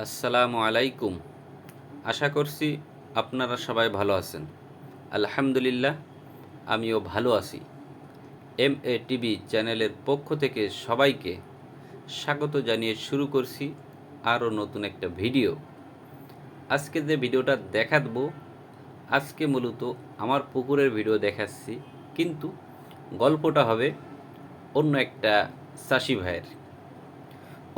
আসসালামু আলাইকুম। আশা করছি আপনারা সবাই ভালো আছেন। আলহামদুলিল্লাহ, আমিও ভালো আছি। এম এ টিভি চ্যানেলের পক্ষ থেকে সবাইকে স্বাগত জানিয়ে শুরু করছি আরও নতুন একটা ভিডিও। আজকে যে ভিডিওটা দেখাবো, আজকে মূলত আমার পুকুরের ভিডিও দেখাচ্ছি, কিন্তু গল্পটা হবে অন্য একটা চাষি ভাইয়ের।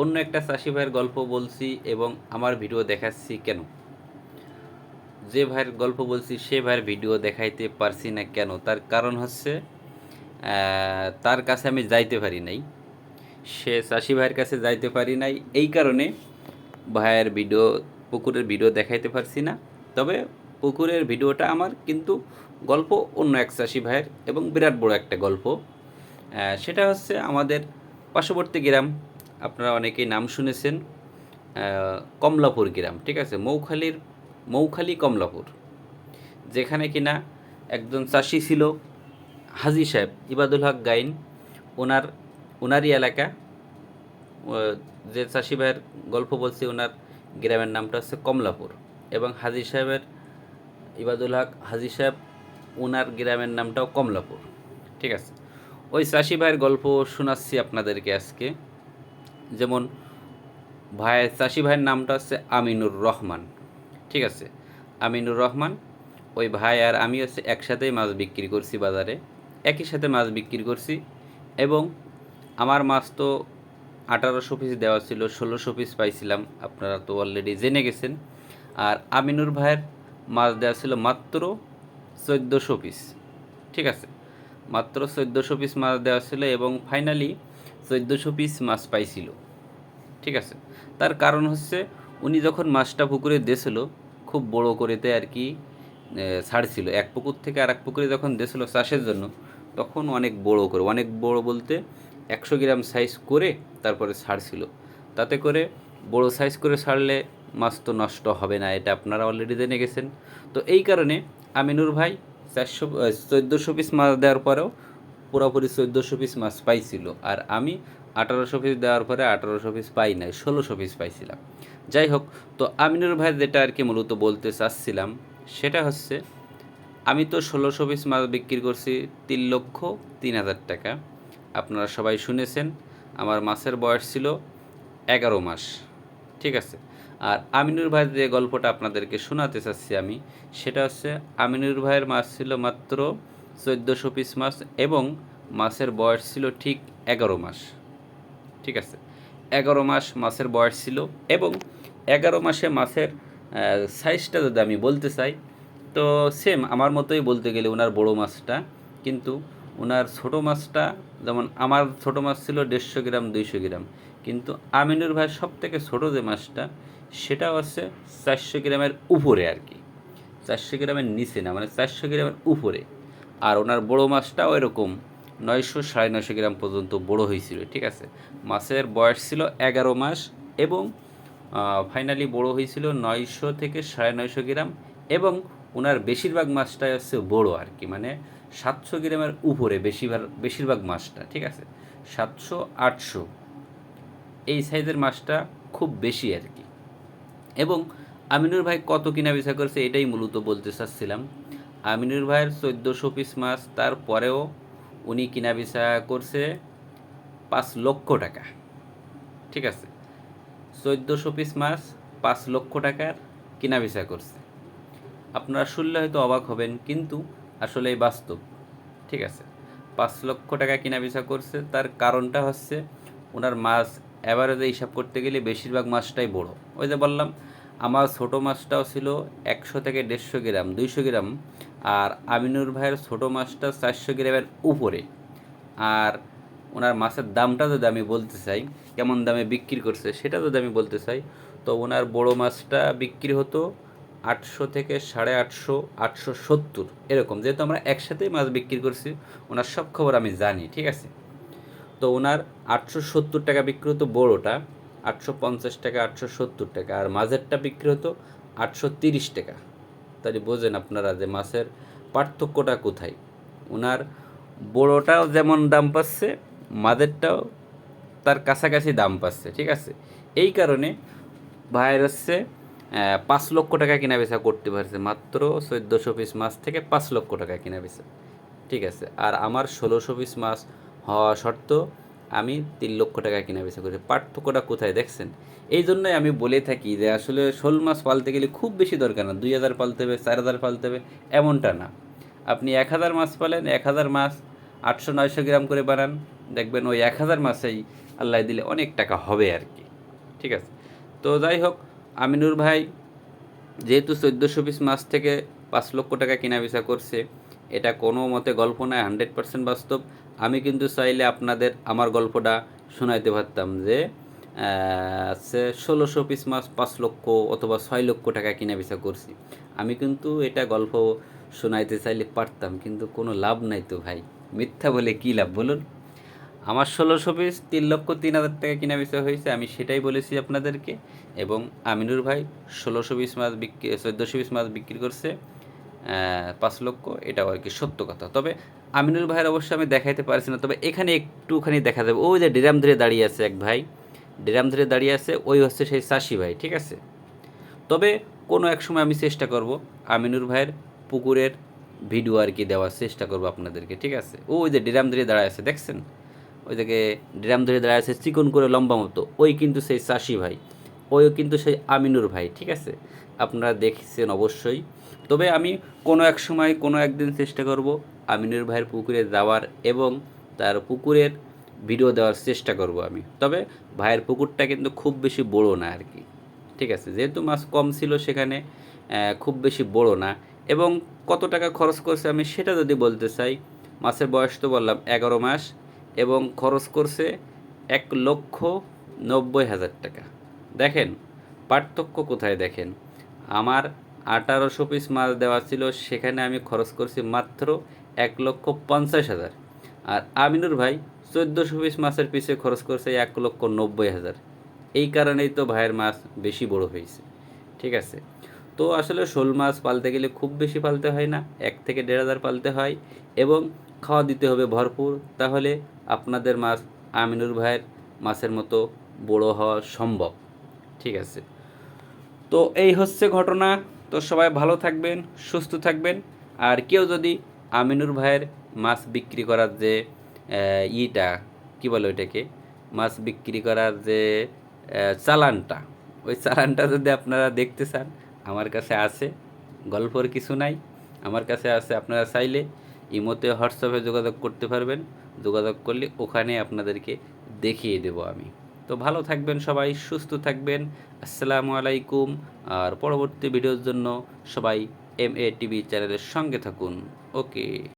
অন্য একটা চাষি ভাইয়ের গল্প বলছি এবং আমার ভিডিও দেখাচ্ছি কেন? যে ভাইয়ের গল্প বলছি, সে ভাইয়ের ভিডিও দেখাইতে পারছি না কেন? তার কারণ হচ্ছে তার কাছে আমি যাইতে পারি নাই। সে চাষি ভাইয়ের কাছে যাইতে পারি নাই। এই কারণে ভাইয়ের ভিডিও, পুকুরের ভিডিও দেখাইতে পারছি না। তবে পুকুরের ভিডিওটা আমার কিন্তু গল্প অন্য এক চাষি ভাইয়ের এবং বিরাট বড় একটা গল্প। সেটা হচ্ছে আমাদের পার্শ্ববর্তী গ্রাম। আপনারা অনেকেই নাম শুনেছেন কমলাপুর গ্রাম, ঠিক আছে? মৌখালীর, মৌখালি কমলাপুর, যেখানে কিনা একজন চাষি ছিল, হাজি সাহেব, ইবাদুল হক গাইন, ওনার, ওনারই এলাকা। যে চাষি ভাইয়ের গল্প বলছি, ওনার গ্রামের নামটা হচ্ছে কমলাপুর এবং হাজি সাহেবের, ইবাদুল হক, হাজি সাহেব, ওনার গ্রামের নামটাও কমলাপুর, ঠিক আছে? ওই চাষি ভাইয়ের গল্প শোনাচ্ছি আপনাদেরকে আজকে। যেমন ভাই চাষি ভাইয়ের নামটা হচ্ছে আমিনুর রহমান। ঠিক আছে? আমিনুর রহমান, ওই ভাই আর আমি হচ্ছে একসাথেই মাছ বিক্রি করছি বাজারে, একই সাথে মাছ বিক্রি করছি এবং আমার মাছ তো আঠারোশো পিস দেওয়া ছিল, ষোলোশো পিস পাইছিলাম, আপনারা তো অলরেডি জেনে গেছেন। আর আমিনুর ভাইয়ের মাছ দেওয়া ছিল মাত্র চোদ্দোশো পিস ঠিক আছে? মাত্র চোদ্দোশো পিস মাছ দেওয়া ছিল এবং ফাইনালি চোদ্দোশো পিস মাছ পাইছিল। ঠিক আছে? তার কারণ হচ্ছে উনি যখন মাছটা পুকুরে দিয়েছিল, খুব বড় করেতে আর কি ছাড়ছিল। এক পুকুর থেকে আর এক পুকুরে যখন দিয়েছিল চাষের জন্য, তখন অনেক বড় করে, অনেক বড় বলতে একশো গ্রাম সাইজ করে তারপরে ছাড়ছিল। তাতে করে বড় সাইজ করে ছাড়লে মাছ তো নষ্ট হবে না, এটা আপনারা অলরেডি জেনে গেছেন। তো এই কারণে আমিনুর ভাই চারশো চোদ্দোশো পিস মাছ দেওয়ার পরেও পুরোপুরি চোদ্দোশো পিস মাছ পাইছিল। আর আমি আঠারোশো পিস দেওয়ার পরে আঠারোশো পিস পাই নাই, ষোলোশো পিস পাইছিলাম। যাই হোক, তো আমিনুর ভাই যেটা আর কি মূলত বলতে চাচ্ছিলাম, সেটা হচ্ছে, আমি তো ষোলোশো পিস মাছ বিক্রি করছি তিন লক্ষ তিন হাজার টাকা। আপনারা সবাই শুনেছেন, আমার মাছের বয়স ছিল এগারো মাস। ঠিক আছে? আর আমিনুর ভাইয়ের যে গল্পটা আপনাদেরকে শোনাতে চাচ্ছি আমি, সেটা হচ্ছে, আমিনুর ভাইয়ের মাছ ছিল মাত্র চোদ্দোশো পিস মাছ এবং মাছের বয়স ছিল ঠিক এগারো মাস। ঠিক আছে? এগারো মাস মাছের বয়স ছিল এবং এগারো মাসে মাছের সাইজটা যদি আমি বলতে চাই, তো সেম আমার মতোই বলতে গেলে ওনার বড় মাছটা। কিন্তু ওনার ছোট মাছটা, যেমন আমার ছোট মাছ ছিল দেড়শো গ্রাম, দুইশো গ্রাম। কিন্তু আমিনুর ভাই সব থেকে ছোটো যে মাছটা সেটা হচ্ছে চারশো গ্রামের উপরে আর কি। চারশো গ্রামের নিচে না মানে চারশো গ্রামের উপরে। আর ওনার বড় মাছটাও এরকম নয়শো সাড়ে নয়শো গ্রাম পর্যন্ত বড় হয়েছিল, ঠিক আছে? মাছের বয়স ছিল এগারো মাস এবং ফাইনালি বড় হয়েছিল নয়শো থেকে সাড়ে নয়শো গ্রাম এবং ওনার বেশিরভাগ মাছটাই হচ্ছে বড় আর কি মানে সাতশো গ্রামের উপরে বেশিরভাগ বেশিরভাগ মাছটা, ঠিক আছে? সাতশো, আটশো, এই সাইজের মাছটা খুব বেশি আর কি। এবং আমিনুর ভাই কত কিনা বেচা করছে এটাই মূলত বলতে চাচ্ছিলাম। আমিনুর ভাইয়ের চোদ্দোশো পিস মাছ, তারপরেও উনি কিনা বেচা করছে পাঁচ লক্ষ টাকা। ঠিক আছে? চোদ্দোশো পিস মাছ, পাঁচ লক্ষ টাকার কিনা বেচা করছে। আপনারা শুনলে হয়তো অবাক হবেন, কিন্তু আসলে এই বাস্তব। ঠিক আছে? পাঁচ লক্ষ টাকা কিনা বেচা করছে, তার কারণটা হচ্ছে ওনার মাছ অ্যাভারেজে হিসাব করতে গেলে বেশিরভাগ মাছটাই বড়। ওই যে বললাম, আমার ছোটো মাছটাও ছিল একশো থেকে দেড়শো গ্রাম, দুইশো গ্রাম। আর আমিনুর ভাইয়ের ছোটো মাছটা চারশো গ্রামের উপরে। আর ওনার মাছের দামটা যদি আমি বলতে চাই, কেমন দামে বিক্রি করছে সেটা যদি আমি বলতে চাই, তো ওনার বড় মাছটা বিক্রি হতো আটশো থেকে সাড়ে আটশো আটশো সত্তর এরকম। যেহেতু আমরা একসাথেই মাছ বিক্রি করছি, ওনার সব খবর আমি জানি, ঠিক আছে? তো ওনার আটশো সত্তর টাকা বিক্রি হতো বড়োটা, আটশো পঞ্চাশ টাকা, আটশো সত্তর টাকা। আর মাঝেরটা বিক্রি হতো আটশো তিরিশ টাকা। তাহলে বোঝেন আপনারা যে মাছের পার্থক্যটা কোথায়। ওনার বড়োটাও যেমন দাম পাচ্ছে মাদেরটাও তার কাছাকাছি দাম পাচ্ছে, ঠিক আছে? এই কারণে ভাইয়ের হচ্ছে পাঁচ লক্ষ টাকা কিনা বেচা করতে পারছে, মাত্র চোদ্দোশো পিস মাছ থেকে পাঁচ লক্ষ টাকা কিনা বেচা ঠিক আছে? আর আমার ষোলোশো পিস মাছ হওয়া সত্ত্বেও আমি তিন লক্ষ টাকা কিনা বেচা করি পার্থক্যটা কোথায় দেখছেন? এই জন্যই আমি বলে থাকি যে আসলে শোল মাছ পালতে গেলে খুব বেশি দরকার না। দুই হাজার পালতে হবে, চার হাজার পালতে হবে, এমনটা না। আপনি এক হাজার মাছ পালেন, এক হাজার মাছ আটশো নয়শো গ্রাম করে বানান। দেখবেন ওই এক হাজার মাছেই আল্লাহ দিলে অনেক টাকা হবে আর কি। ঠিক আছে? তো যাই হোক, আমিনুর ভাই যেহেতু চোদ্দোশো পিস মাছ থেকে পাঁচ লক্ষ টাকা কেনা বেচা করছে এটা কোনো মতে গল্প নয় হান্ড্রেড পার্সেন্ট বাস্তব। আমি কিন্তু চাইলে আপনাদের আমার গল্পটা শোনাইতে পারতাম যে সে ষোলোশো পিস মাছ, পাঁচ লক্ষ অথবা ছয় লক্ষ টাকা কিনা বেচা করছি। আমি কিন্তু এটা গল্প শোনাইতে চাইলে পারতাম, কিন্তু কোনো লাভ নাই তো ভাই। মিথ্যা বলে কী লাভ বলুন? আমার ষোলোশো পিস তিন লক্ষ তিন হাজার টাকা কিনা বেচা হয়েছে, আমি সেটাই বলেছি আপনাদেরকে। এবং আমিনুর ভাই ষোলোশো পিস মাছ বিক্রি, চোদ্দোশো পিস মাছ বিক্রি করছে। পাঁচ লক্ষ, এটাও আর কি সত্য কথা। তবে আমিনুর ভাইয়ের অবশ্য আমি দেখাইতে পারছি না, তবে এখানে একটুখানি দেখা যাবে। ওই যে ড্রাম ধরে দাঁড়িয়ে আছে এক ভাই, ড্রাম ধরে দাঁড়িয়ে আছে, ওই হচ্ছে সেই চাষি ভাই, ঠিক আছে? তবে কোনো এক সময় আমি চেষ্টা করব আমিনুর ভাইয়ের পুকুরের ভিডিও আর কি দেওয়ার চেষ্টা করব আপনাদেরকে, ঠিক আছে? ও ওই যে ড্রাম ধরে দাঁড়ায় আছে, দেখছেন? ওই দিকে ড্রাম ধরে দাঁড়ায় আছে, চিকন করে লম্বা মতো, ওই কিন্তু সেই চাষি ভাই, ওইও কিন্তু সেই আমিনুর ভাই, ঠিক আছে? আপনারা দেখছেন অবশ্যই। তবে আমি কোনো এক সময়, কোনো একদিন চেষ্টা করব আমিনুর ভাইয়ের পুকুরে যাওয়ার এবং তার পুকুরের ভিডিও দেওয়ার চেষ্টা করব আমি। তবে ভাইয়ের পুকুরটা কিন্তু খুব বেশি বড় না আর কি। ঠিক আছে? যেহেতু মাছ কম ছিল সেখানে খুব বেশি বড় না। এবং কত টাকা খরচ করছে আমি সেটা যদি বলতে চাই, মাছের বয়স তো বললাম এগারো মাস এবং খরচ করছে এক লক্ষ নব্বই হাজার টাকা। দেখেন, পার্থক্য কোথায় দেখেন? আমার আঠারোশো পিস মাছ দেওয়া ছিল, সেখানে আমি খরচ করছি মাত্র এক লক্ষ পঞ্চাশ হাজার। আর আমিনুর ভাই চোদ্দোশো পিস মাছের পিছে খরচ করছে এক লক্ষ নব্বই হাজার। এই কারণেই তো ভাইয়ের মাছ বেশি বড় হয়েছে। ঠিক আছে? তো আসলে শোল মাছ পালতে গেলে খুব বেশি পালতে হয় না, এক থেকে দেড় হাজার পালতে হয় এবং খাওয়া দিতে হবে ভরপুর। তাহলে আপনাদের মাছ আমিনুর ভাইয়ের মাছের মতো বড় হওয়া সম্ভব। ঠিক আছে? তো এই হচ্ছে ঘটনা। তো সবাই ভালো থাকবেন, সুস্থ থাকবেন। আর কেউ যদি আমিনুর ভাইয়ের মাছ বিক্রি করার যে ইটা, কী বলে ওইটাকে? মাছ বিক্রি করার যে চালানটা, ওই চালানটা যদি আপনারা দেখতে চান, আমার কাছে আছে। গল্পর কিছু নাই, আমার কাছে আছে, আপনারা চাইলে ইমোতে, হোয়াটসঅ্যাপে যোগাযোগ করতে পারবেন। যোগাযোগ করলে ওখানে আপনাদেরকে দেখিয়ে দেবো আমি। তো ভালো থাকবেন সবাই, সুস্থ থাকবেন। আসসালামু আলাইকুম। আর পরবর্তী ভিডিওর জন্য সবাই এম এ টিভি চ্যানেলের সঙ্গে থাকুন। ওকে।